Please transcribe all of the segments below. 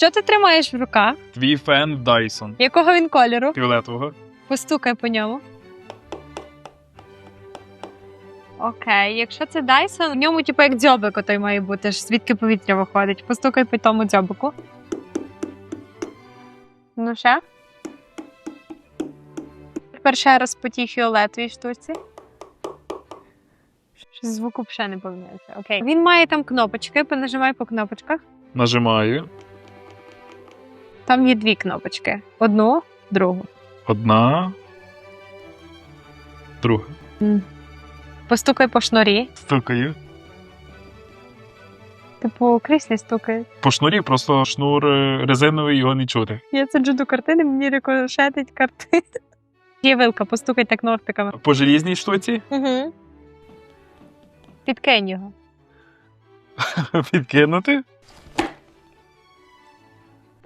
Що ти тримаєш в руках? Твій фен Dyson. Якого він кольору? Фіолетового. Постукай по ньому. Окей, якщо це Dyson, в ньому, типу, як дзьобик отой має бути, ж звідки повітря виходить. Постукай по тому дзьобику. Ну ще. Тепер ще раз по тій фіолетовій штуці. Щось звуку ще не помінявся. Окей. Він має там кнопочки, понажимай по кнопочках. Нажимаю. Там є дві кнопочки: одну, другу. Одна. Друга. Постукай по шнурі. Стукаю. Типу, кріслі стукає. По шнурі просто шнур е, резиновий, його не чути. Я сиджу до картини, мені рикошетить картина. Є вилка, постукай так ногтиками. По желізній штуці Угу. Підкинь його. підкинути.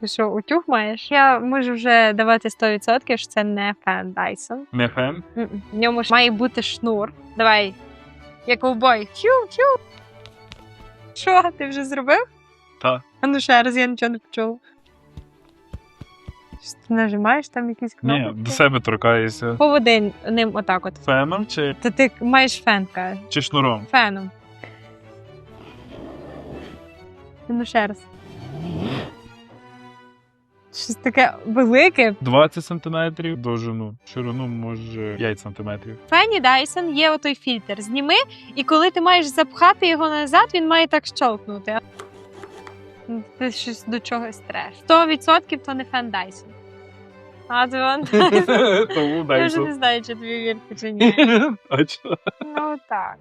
Ти що, утюг маєш? Я можу вже давати 100%, що це не фен Dyson. Не фен. М-м. В ньому ж має бути шнур. Давай. Як ковбой. Хю. Що, ти вже зробив? Та. А ну ще раз, я нічого не почула. Що ти нажимаєш там якісь Ні, кнопки? до себе торкаєшся. Поводи ним отак от. Феном чи, То ти маєш фен, кажеш. чи шнуром? Феном. Ну ще раз. Щось таке велике. 20 сантиметрів довжину, ширину може 5 сантиметрів. Фені Dyson є отой фільтр. Зніми, і коли ти маєш запхати його назад, він має так щолкнути. Ну, Ти щось до чогось треш. 100% то не фен Dyson. А вон Тому Я вже не знаю, чи тобі вірити чи ні. Чого? Ну так.